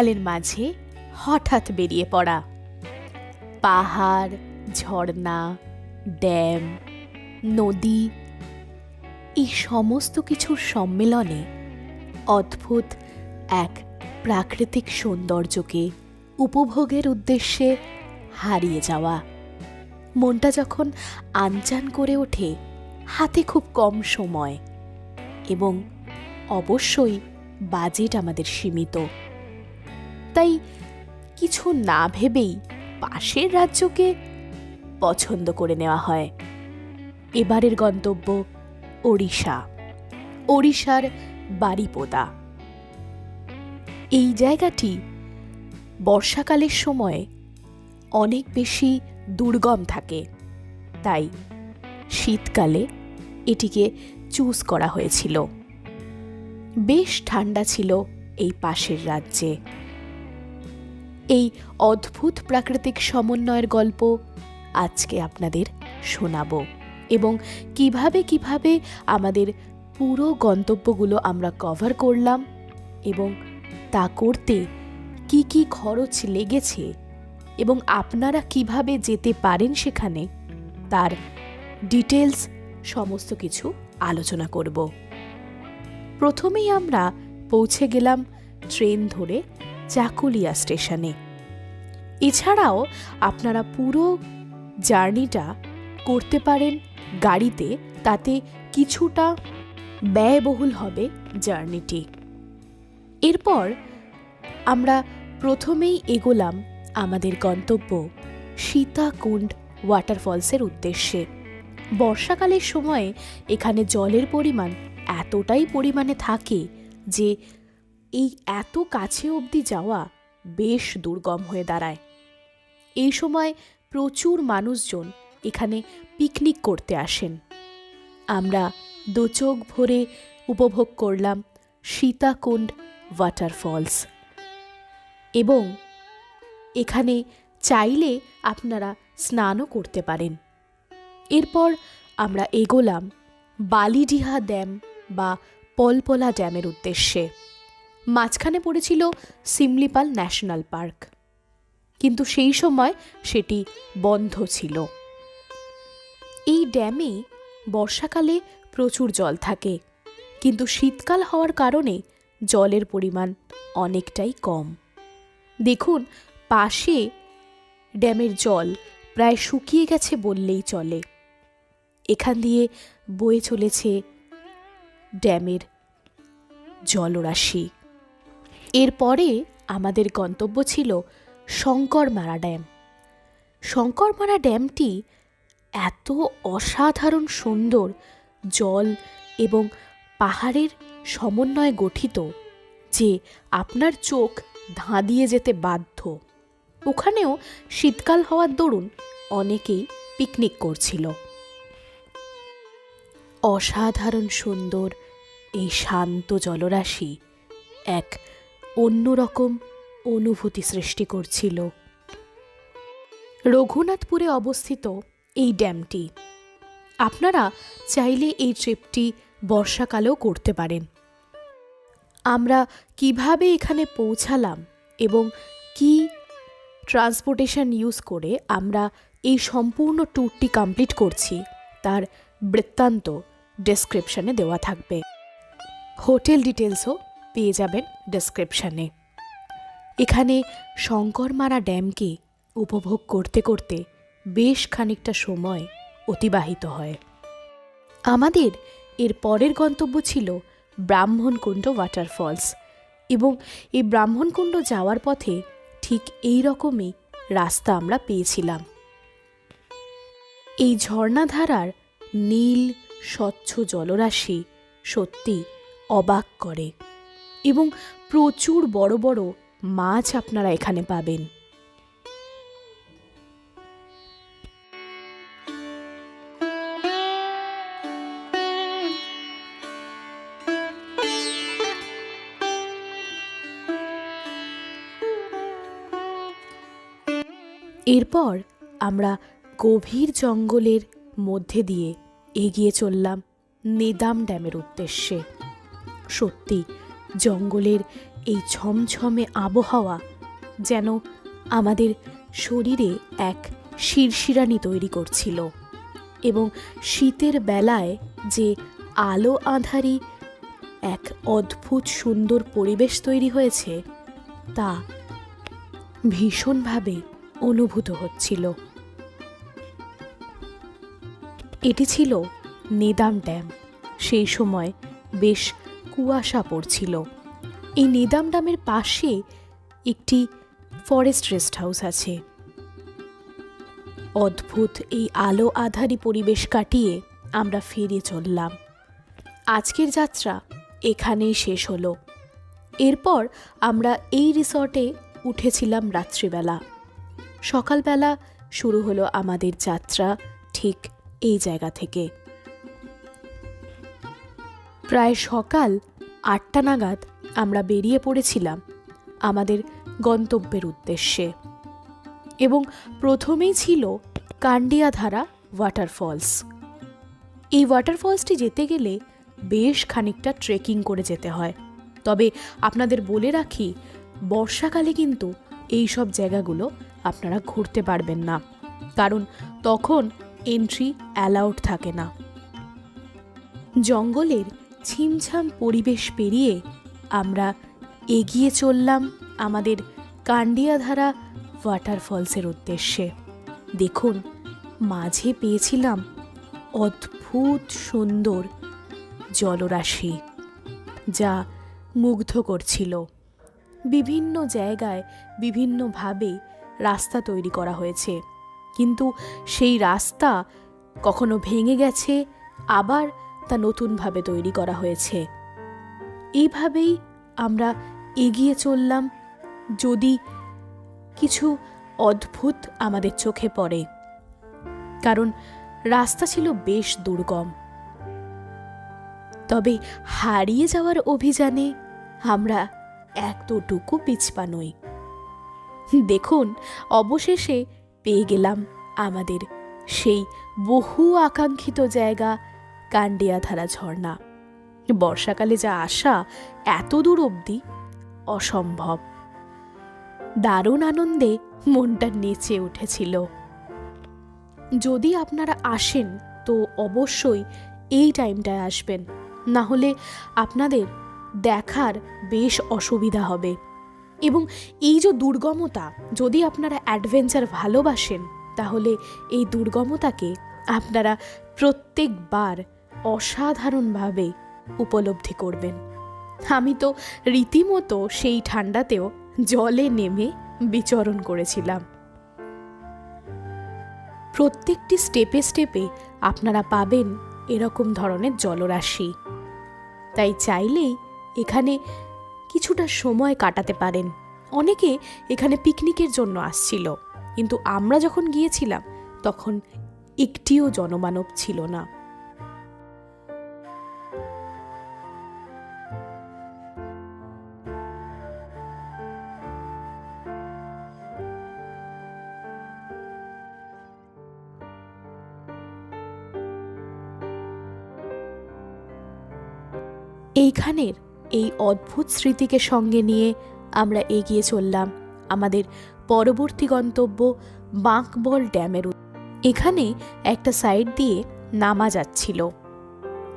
শীতকালের মাঝে হঠাৎ বেরিয়ে পড়া। পাহাড়, ঝর্ণা, ড্যাম, নদী, এই সমস্ত কিছুর সম্মেলনে অদ্ভুত এক প্রাকৃতিক সৌন্দর্যকে উপভোগের উদ্দেশ্যে হারিয়ে যাওয়া। মনটা যখন আনচান করে ওঠে, হাতে খুব কম সময় এবং অবশ্যই বাজেট আমাদের সীমিত। তাই কিছু না ভেবেই পাশের রাজ্যকে পছন্দ করে নেওয়া হয়। এবারের গন্তব্য ওড়িশা। ওড়িশার বাড়িপোদা এই জায়গাটি বর্ষাকালের সময় অনেক বেশি দুর্গম থাকে। তাই শীতকালে এটিকে চুজ করা হয়েছিল। বেশ ঠান্ডা ছিল এই পাশের রাজ্যে। এই অদ্ভুত প্রাকৃতিক সমন্বয়ের গল্প আজকে আপনাদের শোনাব এবং কীভাবে কীভাবে আমাদের পুরো গন্তব্যগুলো আমরা কভার করলাম এবং তা করতে কি কি খরচ লেগেছে এবং আপনারা কীভাবে যেতে পারেন সেখানে, তার ডিটেলস সমস্ত কিছু আলোচনা করব। প্রথমেই আমরা পৌঁছে গেলাম ট্রেন ধরে চাকুলিয়া স্টেশনে। এছাড়াও আপনারা পুরো জার্নিটা করতে পারেন গাড়িতে, তাতে কিছুটা ব্যয়বহুল হবে জার্নিটি। এরপর আমরা প্রথমেই এগোলাম আমাদের গন্তব্য সীতাকুণ্ড ওয়াটারফলসের উদ্দেশ্যে। বর্ষাকালের সময়ে এখানে জলের পরিমাণ এতটাই পরিমাণে থাকে যে এই এত কাছে অবধি যাওয়া বেশ দুর্গম হয়ে দাঁড়ায়। এই সময় প্রচুর মানুষজন এখানে পিকনিক করতে আসেন। আমরা দোচোখ ভরে উপভোগ করলাম সীতাকুণ্ড ওয়াটারফলস এবং এখানে চাইলে আপনারা স্নানও করতে পারেন। এরপর আমরা এগোলাম বালিডিহা ড্যাম বা পলপলা ড্যামের উদ্দেশ্যে। মাঝখানে পড়েছিল সিমলিপাল ন্যাশনাল পার্ক। কিন্তু সেই সময় সেটি বন্ধ ছিল। এই ড্যামে বর্ষাকালে প্রচুর জল থাকে, কিন্তু শীতকাল হওয়ার কারণে জলের পরিমাণ অনেকটাই কম। দেখুন, পাশে ড্যামের জল প্রায় শুকিয়ে গেছে বললেই চলে। এখান দিয়ে বয়ে চলেছে ড্যামের জলরাশি। এরপরে আমাদের গন্তব্য ছিল শঙ্করমারা ড্যাম। শঙ্করমারা ড্যামটি এত অসাধারণ সুন্দর, জল এবং পাহাড়ের সমন্বয়ে গঠিত যে আপনার চোখ ধাঁধিয়ে যেতে বাধ্য। ওখানেও শীতকাল হওয়ার দরুন অনেকেই পিকনিক করছিল। অসাধারণ সুন্দর এই শান্ত জলরাশি এক অন্যরকম অনুভূতি সৃষ্টি করছিল। রঘুনাথপুরে অবস্থিত এই ড্যামটি। আপনারা চাইলে এই ট্রিপটি বর্ষাকালেও করতে পারেন। আমরা কীভাবে এখানে পৌঁছালাম এবং কি ট্রান্সপোর্টেশন ইউজ করে আমরা এই সম্পূর্ণ ট্যুরটি কমপ্লিট করছি, তার বৃত্তান্ত ডেসক্রিপশনে দেওয়া থাকবে। হোটেল ডিটেলসও পেয়ে যাবেন ডেসক্রিপশনে এখানে শঙ্করমারা ড্যামকে উপভোগ করতে করতে বেশ খানিকটা সময় অতিবাহিত হয়। আমাদের এর পরের গন্তব্য ছিল ব্রাহ্মণকুণ্ড ওয়াটারফলস এবং এই ব্রাহ্মণকুণ্ড যাওয়ার পথে ঠিক এই রকমই রাস্তা আমরা পেয়েছিলাম। এই ঝর্ণাধারার নীল, স্বচ্ছ জলরাশি সত্যি অবাক করে। এবং প্রচুর বড় বড় মাছ আপনারা এখানে পাবেন। এরপর আমরা গভীর জঙ্গলের মধ্যে দিয়ে এগিয়ে চললাম নেদাম ড্যামের উদ্দেশ্যে। সত্যি জঙ্গলের এই ছমছমে আবহাওয়া যেন আমাদের শরীরে এক শিরশিরানি তৈরি করছিল এবং শীতের বেলায় যে আলো আঁধারি এক অদ্ভুত সুন্দর পরিবেশ তৈরি হয়েছে, তা ভীষণভাবে অনুভূত হচ্ছিল। এটি ছিল নেদাম ড্যাম। সেই সময় বেশ কুয়াশা পড়ছিল। এই নেদাম ড্যামের পাশে একটি ফরেস্ট রেস্ট হাউস আছে। অদ্ভুত এই আলো আধারি পরিবেশ কাটিয়ে আমরা ফিরে চললাম। আজকের যাত্রা এখানেই শেষ হলো। এরপর আমরা এই রিসর্টে উঠেছিলাম রাত্রিবেলা। সকালবেলা শুরু হলো আমাদের যাত্রা ঠিক এই জায়গা থেকে। প্রায় সকাল আটটা নাগাদ আমরা বেরিয়ে পড়েছিলাম আমাদের গন্তব্যের উদ্দেশ্যে এবং প্রথমেই ছিল কান্ডিয়াধারা ওয়াটারফলস। এই ওয়াটারফলসটি যেতে গেলে বেশ খানিকটা ট্রেকিং করে যেতে হয়। তবে আপনাদের বলে রাখি, বর্ষাকালে কিন্তু এই সব জায়গাগুলো আপনারা ঘুরতে পারবেন না, কারণ তখন এন্ট্রি অ্যালাউড থাকে না। জঙ্গলের ছিমছাম পরিবেশ পেরিয়ে আমরা এগিয়ে চললাম আমাদের কান্ডিয়াধারা ওয়াটারফলসের উদ্দেশ্যে। দেখুন, মাঝে পেয়েছিলাম অদ্ভুত সুন্দর জলরাশি, যা মুগ্ধ করছিল। বিভিন্ন জায়গায় বিভিন্নভাবে রাস্তা তৈরি করা হয়েছে, কিন্তু সেই রাস্তা কখনো ভেঙে গেছে, আবার তা নতুনভাবে তৈরি করা হয়েছে। এইভাবেই আমরা এগিয়ে চললাম যদি কিছু অদ্ভুত আমাদের চোখে পড়ে। কারণ রাস্তা ছিল বেশ দুর্গম। তবে হারিয়ে যাওয়ার অভিযানে আমরা এতটুকু পিছপা নই। দেখুন, অবশেষে পেয়ে গেলাম আমাদের সেই বহু আকাঙ্ক্ষিত জায়গা কান্ডিয়াধারা ঝর্ণা। বর্ষাকালে যা আসা, এত দূর অবধি অসম্ভব। দারুণ আনন্দে মনটা নেচে উঠেছিল। যদি আপনারা আসেন, তো অবশ্যই এই টাইমটায় আসবেন। না হলে আপনাদের দেখার বেশ অসুবিধা হবে। এবং এই যে দুর্গমতা, যদি আপনারা অ্যাডভেঞ্চার ভালোবাসেন, তাহলে এই দুর্গমতাকে আপনারা প্রত্যেকবার অসাধারণভাবে উপলব্ধি করবেন। আমি তো রীতিমতো সেই ঠান্ডাতেও জলে নেমে বিচরণ করেছিলাম। প্রত্যেকটি স্টেপে স্টেপে আপনারা পাবেন এরকম ধরনের জলরাশি। তাই চাইলেই এখানে কিছুটা সময় কাটাতে পারেন। অনেকে এখানে পিকনিকের জন্য আসছিল, কিন্তু আমরা যখন গিয়েছিলাম, তখন একটিও জনমানব ছিল না। এইখানের এই অদ্ভুত স্মৃতিকে সঙ্গে নিয়ে আমরা এগিয়ে চললাম আমাদের পরবর্তী গন্তব্য বাঁকবল ড্যামের এখানে একটা সাইড দিয়ে নামা যাচ্ছিল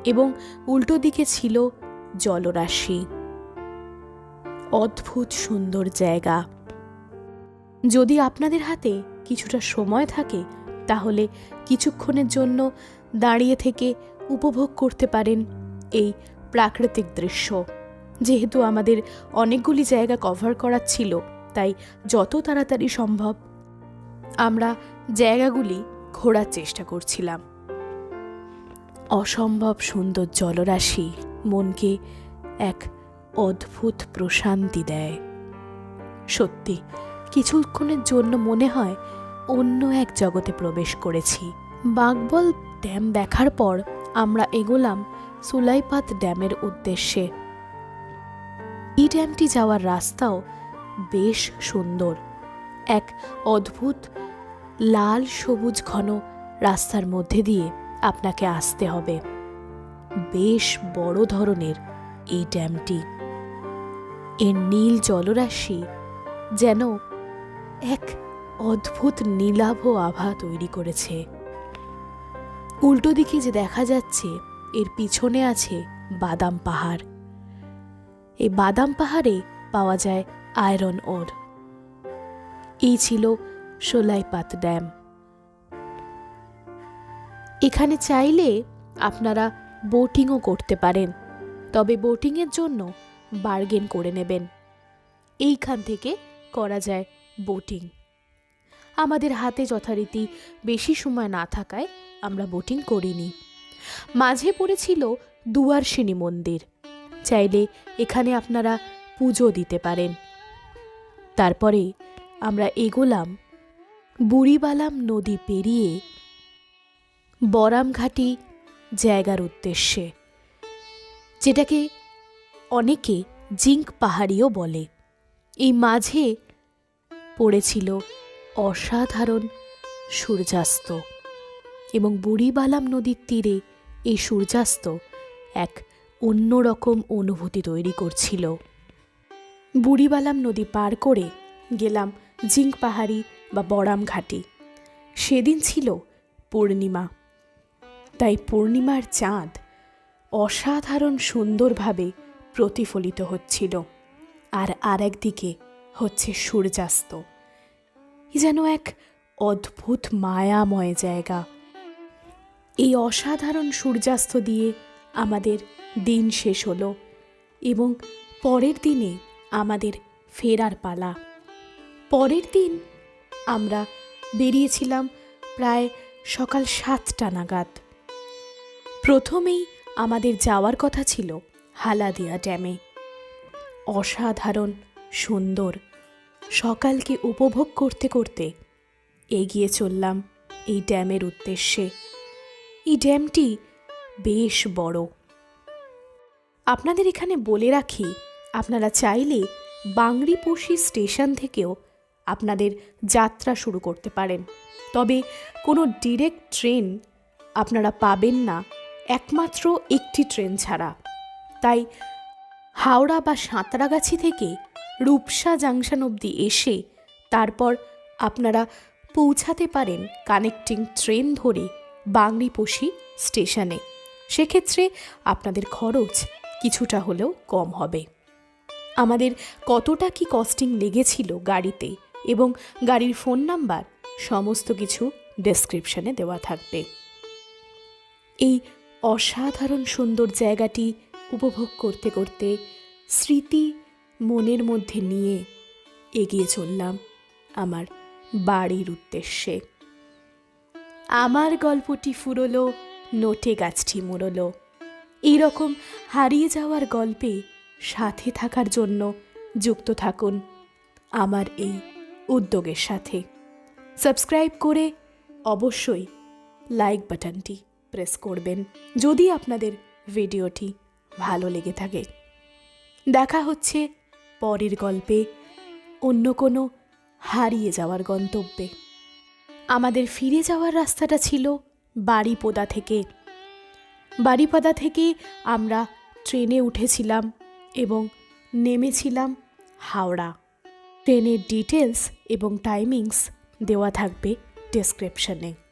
এবং উল্টো দিকে ছিল জলরাশি। অদ্ভুত সুন্দর জায়গা। যদি আপনাদের হাতে কিছুটা সময় থাকে, তাহলে কিছুক্ষণের জন্য দাঁড়িয়ে থেকে উপভোগ করতে পারেন এই প্রাকৃতিক দৃশ্য। যেহেতু আমাদের অনেকগুলি জায়গা কভার করার ছিল, তাই যত তাড়াতাড়ি সম্ভব আমরা জায়গাগুলি ঘোরার চেষ্টা করছিলাম। অসম্ভব সুন্দর জলরাশি মনকে এক অদ্ভুত প্রশান্তি দেয়। সত্যি, কিছুক্ষণের জন্য মনে হয় অন্য এক জগতে প্রবেশ করেছি। বাঘবল ড্যাম দেখার পর আমরা এগোলাম সুলাইপাত ড্যামের উদ্দেশ্যে। এই ড্যামটি যাওয়ার রাস্তাও বেশ সুন্দর। এক অদ্ভুত, লাল, সবুজ, ঘন রাস্তার মধ্যে দিয়ে আপনাকে আসতে হবে। বেশ বড় ধরনের এই ড্যামটি। এর নীল জলরাশি যেন এক অদ্ভুত, নীলাভ আভা তৈরি করেছে। উল্টো দিকে যে দেখা যাচ্ছে, এর পিছনে আছে বাদাম পাহাড়। এই বাদাম পাহাড়ে পাওয়া যায় আয়রন ওর। এই ছিল সোলাইপাত ড্যাম। এখানে চাইলে আপনারা বোটিংও করতে পারেন, তবে বোটিংয়ের জন্য বার্গেন করে নেবেন। এইখান থেকে করা যায় বোটিং। আমাদের হাতে যথারীতি বেশি সময় না থাকায় আমরা বোটিং করিনি। মাঝে পড়েছিল দুয়ারসিনী মন্দির। চাইলে এখানে আপনারা পুজো দিতে পারেন। তারপরে আমরা এগোলাম বুড়িবালাম নদী পেরিয়ে বরামঘাটি জায়গার উদ্দেশ্যে, যেটাকে অনেকে জিঙ্ক পাহাড়িও বলে। এই মাঝে পড়েছিল অসাধারণ সূর্যাস্ত। এবং বুড়িবালাম নদীর তীরে এই সূর্যাস্ত এক অন্যরকম অনুভূতি তৈরি করছিল। বুড়িবালাম নদী পার করে গেলাম জিঙ্ক পাহাড়ি বা বড়াম ঘাটি। সেদিন ছিল পূর্ণিমা। তাই পূর্ণিমার চাঁদ অসাধারণ সুন্দরভাবে প্রতিফলিত হচ্ছিল। আর আরেকদিকে হচ্ছে সূর্যাস্ত। যেন এক অদ্ভুত মায়াময় জায়গা। এই অসাধারণ সূর্যাস্ত দিয়ে আমাদের দিন শেষ হলো এবং পরের দিনে আমাদের ফেরার পালা। পরের দিন আমরা বেরিয়েছিলাম প্রায় সকাল সাতটা নাগাদ। প্রথমেই আমাদের যাওয়ার কথা ছিল হালাদিয়া ড্যামে। অসাধারণ, সুন্দর, সকালকে উপভোগ করতে করতে এগিয়ে চললাম এই ড্যামের উদ্দেশ্যে। এই ড্যামটি বেশ বড়। আপনাদের এখানে বলে রাখি, আপনারা চাইলে বাংরিপোষি স্টেশন থেকেও আপনাদের যাত্রা শুরু করতে পারেন। তবে কোনো ডিরেক্ট ট্রেন আপনারা পাবেন না, একমাত্র একটি ট্রেন ছাড়া। তাই হাওড়া বা সাঁতরাগাছি থেকে রূপসা জাংশন অবধি এসে তারপর আপনারা পৌঁছাতে পারেন কানেক্টিং ট্রেন ধরে। বাংরিপোষি স্টেশনে। সেক্ষেত্রে আপনাদের খরচ কিছুটা হলেও কম হবে। আমাদের কতটা কি কস্টিং লেগেছিল গাড়িতে এবং গাড়ির ফোন নাম্বার সমস্ত কিছু ডেসক্রিপশনে দেওয়া থাকবে। এই অসাধারণ সুন্দর জায়গাটি উপভোগ করতে করতে স্মৃতি মনের মধ্যে নিয়ে এগিয়ে চললাম আমার বাড়ির উদ্দেশ্যে। আমার গল্পটি ফুরলো, নোটে গাছটি মুড়লো। এইরকম হারিয়ে যাওয়ার গল্পে সাথে থাকার জন্য যুক্ত থাকুন আমার এই উদ্যোগের সাথে। সাবস্ক্রাইব করে অবশ্যই লাইক বাটনটি প্রেস করবেন যদি আপনাদের ভিডিওটি ভালো লেগে থাকে। দেখা হচ্ছে পরের গল্পে অন্য কোনো হারিয়ে যাওয়ার গন্তব্যে। আমাদের ফিরে যাওয়ার রাস্তাটা ছিল বাড়িপোদা থেকে। বাড়িপাদা থেকে আমরা ট্রেনে উঠেছিলাম এবং নেমেছিলাম হাওড়া। ট্রেনের ডিটেলস এবং টাইমিংস দেওয়া থাকবে ডেসক্রিপশনে।